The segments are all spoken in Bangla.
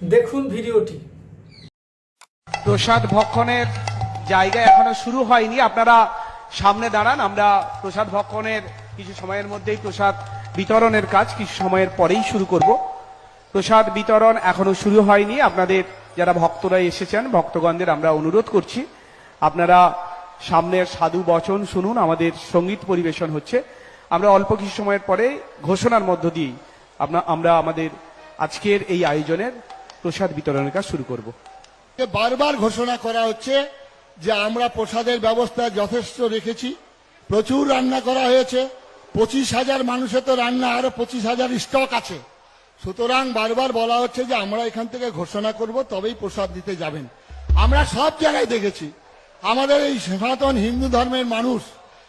দেখুন ভিডিওটি। প্রসাদ ভক্ষণের জায়গা এখনও শুরু হয়নি। আপনারা সামনে দাঁড়ান, আমরা প্রসাদ ভক্ষণের কিছু সময়ের মধ্যেই প্রসাদ বিতরণের কাজ কিছু সময়ের পরেই শুরু করব। প্রসাদ বিতরণ এখনও শুরু হয়নি। আপনাদের যারা ভক্তরা এসেছেন, ভক্তগণদের আমরা অনুরোধ করছি, আপনারা সামনের সাধু বচন শুনুন, আমাদের সংগীত পরিবেশন হচ্ছে। আমরা অল্প কিছু সময়ের পরে ঘোষণার মধ্য দিয়েই আমরা আমাদের আজকের এই আয়োজনের প্রসাদ বিতরণের কাজ শুরু করব। বারবার ঘোষণা করা হচ্ছে যে আমরা প্রসাদের ব্যবস্থা যথেষ্ট রেখেছি। প্রচুর রান্না করা হয়েছে। পঁচিশ হাজার মানুষের তো রান্না, আরও পঁচিশ হাজার স্টক আছে। সুতরাং বারবার বলা হচ্ছে যে আমরা এখান থেকে ঘোষণা করব, তবেই প্রসাদ দিতে যাবেন। আমরা সব জায়গায় দেখেছি। আমাদের এই সনাতন হিন্দু ধর্মের মানুষ,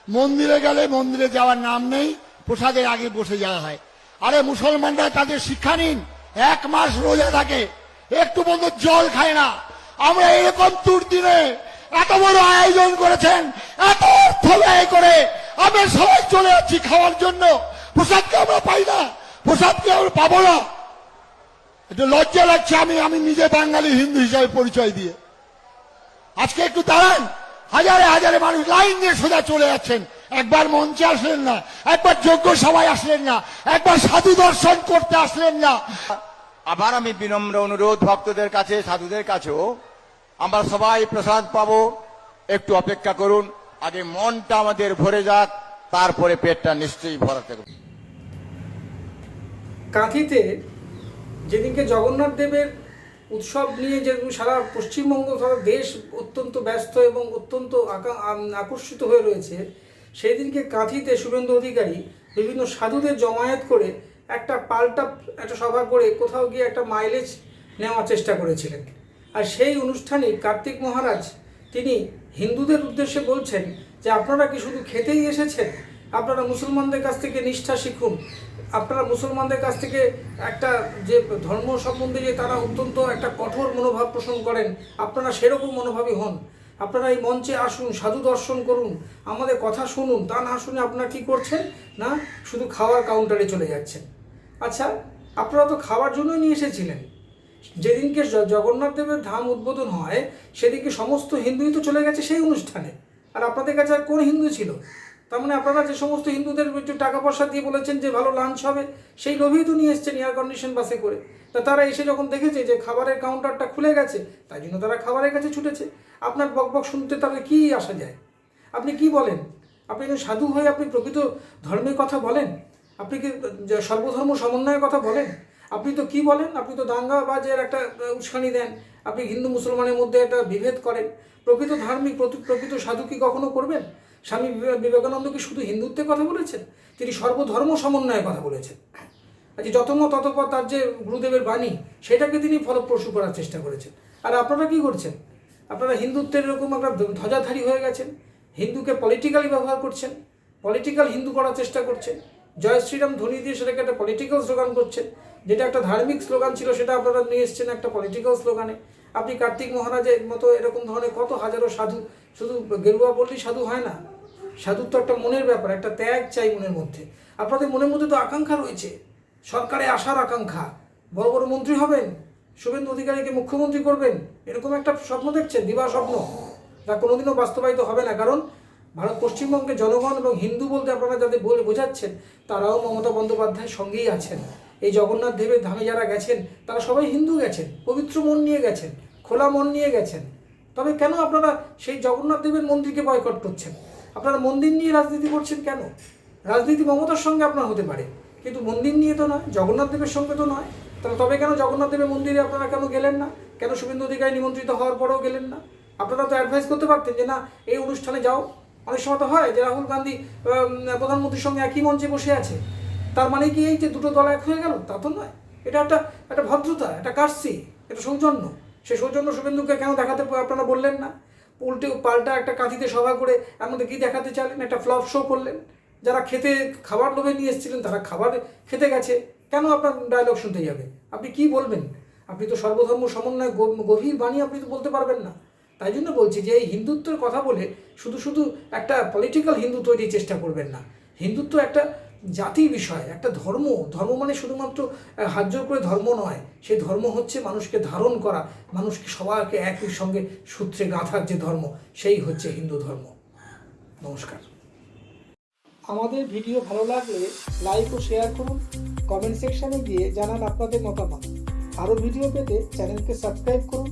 মন্দিরে গেলে মন্দিরে যাওয়ার নাম নেই, প্রসাদের আগে বসে যাওয়া হয়। আরে মুসলমানরা তাদের শিক্ষা নিন, এক মাস রোজা থাকে। একটু বন্ধু জল খায় না। আমরা এরকম তুর দিনে এত বড় আয়োজন করেছেন, এত অর্থ ব্যয় করে আমরা সবাই চলে যাচ্ছি খাওয়ার জন্য। প্রসাদকে আমরা পাই না, প্রসাদকে আমরা পাবো না। একটু লজ্জা লাগছে আমি আমি নিজে বাঙালি, হিন্দু হিসাবে পরিচয় দিয়ে। আজকে একটু দাঁড়ান, হাজারে হাজারে মানুষ লাইন দিয়ে সোজা চলে যাচ্ছেন। একবার মঞ্চে আসলেন না, একবার যোগ্য সবাই আসলেন না, একবার সাধু দর্শন করতে আসলেন না। আবার আমি বিনম্র অনুরোধ ভক্তদের কাছে, সাধুদের কাছেও, আমরা সবাই প্রসাদ পাবো। একটু অপেক্ষা করুন, আগে মনটা আমাদের ভরে যাক, তারপরে পেটটা নিশ্চয়ই ভরাতে হবে। কাঁথিতে যেদিনকে জগন্নাথ দেবের উৎসব নিয়ে যে সারা পশ্চিমবঙ্গ, সারা দেশ অত্যন্ত ব্যস্ত এবং অত্যন্ত আকর্ষিত হয়ে রয়েছে সেই দিনকে কাঁথিতে শুভেন্দু অধিকারী বিভিন্ন সাধুদের জমায়েত করে একটা পাল্টা, একটা সভা করে কোথাও গিয়ে একটা মাইলেজ নেওয়ার চেষ্টা করেছিলেন। আর সেই অনুষ্ঠানে কার্তিক মহারাজ, তিনি হিন্দুদের উদ্দেশ্যে বলছেন যে, আপনারা কি শুধু খেতেই এসেছেন? আপনারা মুসলমানদের কাছ থেকে নিষ্ঠা শিখুন। আপনারা মুসলমানদের কাছ থেকে একটা যে ধর্ম সম্বন্ধে যে তারা অত্যন্ত একটা কঠোর মনোভাব পোষণ করেন, আপনারা সেরকম মনোভাবী হন। আপনারা এই মঞ্চে আসুন, সাধু দর্শন করুন, আমাদের কথা শুনুন, তা না শুনে আপনারা কী করছেন? না, শুধু খাওয়ার কাউন্টারে চলে যাচ্ছেন। আচ্ছা আপনারা তো খাওয়ার জন্য নিয়ে এসেছিলেন। যেদিনকে জগন্নাথ দেবের ধাম উদ্বোধন হয়, সেদিনকে সমস্ত হিন্দুই তো চলে গেছে সেই অনুষ্ঠানে। আর আপনাদের কাছে আর কোন হিন্দু ছিল? তার মানে আপনারা যে সমস্ত হিন্দুদের একটু টাকা পয়সা দিয়ে বলেছেন যে ভালো লাঞ্চ হবে, সেই লোভেই তো নিয়ে এসছেন এয়ার কন্ডিশন বাসে করে। তা তারা এসে যখন দেখেছে যে খাবারের কাউন্টারটা খুলে গেছে, তাই জন্য তারা খাবারের কাছে ছুটেছে। আপনার বকবক শুনতে তাদের কি আসা যায়? আপনি কি বলেন? আপনি সাধু হয়ে আপনি প্রকৃত ধর্মের কথা বলেন? আপনি কি সর্বধর্ম সমন্বয়ের কথা বলেন? আপনি তো কি বলেন? আপনি তো দাঙ্গাবাজের একটা উস্কানি দেন। আপনি হিন্দু মুসলমানের মধ্যে একটা বিভেদ করেন। প্রকৃত ধার্মিক প্রকৃত সাধু কি কখনো করবেন? স্বামী বিবে- বিবেকানন্দ কি শুধু হিন্দুত্বের কথা বলেছেন? তিনি সর্বধর্ম সমন্বয়ের কথা বলেছেন। আজকে যত মত, তত তার যে গুরুদেবের বাণী, সেটাকে তিনি ফলপ্রসূ করার চেষ্টা করেছেন। আর আপনারা কি করছেন? আপনারা হিন্দুত্বের এরকম একটা ধ্বজাধারী হয়ে গেছেন। হিন্দুকে পলিটিক্যালি ব্যবহার করছেন। পলিটিক্যাল হিন্দু করার চেষ্টা করছেন। জয় শ্রীরাম ধ্বনি দিয়ে সেটাকে একটা পলিটিক্যাল স্লোগান করছেন যেটা একটা ধার্মিক স্লোগান ছিল, সেটা আপনারা নিয়ে এসছেন একটা পলিটিক্যাল স্লোগানে আপনি কার্তিক মহারাজের মতো এরকম ধরনের কত হাজারো সাধু, শুধু গেরুয়া বললেই সাধু হয় না? সাধুর তো একটা মনের ব্যাপার, একটা ত্যাগ চাই মনের মধ্যে। আপনাদের মনের মধ্যে তো আকাঙ্ক্ষা রয়েছে, সরকারে আসার আকাঙ্ক্ষা। বড় বড় মন্ত্রী হবেন, শুভেন্দু অধিকারীকে মুখ্যমন্ত্রী করবেন, এরকম একটা স্বপ্ন দেখছেন দিবা স্বপ্ন তা কোনোদিনও বাস্তবায়িত হবে না, কারণ ভারত পশ্চিমবঙ্গের জনগণ এবং হিন্দু বলতে আপনারা যাদের বলে বোঝাচ্ছেন, তারাও মমতা বন্দ্যোপাধ্যায়ের সঙ্গেই আছেন। এই জগন্নাথ দেবের ধামে যারা গেছেন, তারা সবাই হিন্দু গেছেন, পবিত্র মন নিয়ে গেছেন, খোলা মন নিয়ে গেছেন। তবে কেন আপনারা সেই জগন্নাথ দেবের মন্দিরকে বয়কট করছেন? আপনারা মন্দির নিয়ে রাজনীতি করছেন কেন? রাজনীতি মমতার সঙ্গে আপনার হতে পারে, কিন্তু মন্দির নিয়ে তো নয়, জগন্নাথ দেবের সঙ্গে তো নয়। তাহলে তবে কেন জগন্নাথ দেবের মন্দিরে আপনারা কেন গেলেন না? কেন শুভেন্দু অধিকারী নিমন্ত্রিত হওয়ার পরেও গেলেন না? আপনারা তো অ্যাডভাইস করতে পারতেন যে, না, এই অনুষ্ঠানে যাও। অনেক সময় তো হয় যে রাহুল গান্ধী প্রধানমন্ত্রীর সঙ্গে একই মঞ্চে বসে আছে। তার মানে কি এই যে দুটো দল এক হয়ে গেল? তা তো নয়। এটা একটা একটা ভদ্রতা, একটা কার্সি এটা সৌজন্য। সে সৌজন্য শুভেন্দুকে কেন দেখাতে আপনারা বললেন না? উল্টে পাল্টা একটা কাঁথিতে সভা করে মধ্যে কী দেখাতে চাইলেন? একটা ফ্লপ শো করলেন। যারা খেতে খাবার লোভে নিয়ে এসেছিলেন, তারা খাবার খেতে গেছে। কেন আপনার ডায়লগ শুনতে যাবে? আপনি কি বলবেন? আপনি তো সর্বধর্ম সমন্বয় গভ- গভীর বাণী আপনি তো বলতে পারবেন না। তাই জন্য বলছি যে এই হিন্দুত্বের কথা বলে শুধু শুধু একটা পলিটিক্যাল হিন্দু তৈরির চেষ্টা করবেন না। হিন্দুত্ব একটা জাতি বিষয়, একটা ধর্ম। ধর্ম মানে শুধুমাত্র জোর করে ধর্ম নয়। সেই ধর্ম হচ্ছে মানুষকে ধারণ করা, মানুষকে সবাইকে একই সঙ্গে সূত্রে গাঁথার যে ধর্ম, সেই হচ্ছে হিন্দু ধর্ম। নমস্কার। আমাদের ভিডিও ভালো লাগলে লাইক ও শেয়ার করুন কমেন্ট সেকশানে গিয়ে জানান আপনাদের মতামত। আরও ভিডিও পেতে চ্যানেলকে সাবস্ক্রাইব করুন।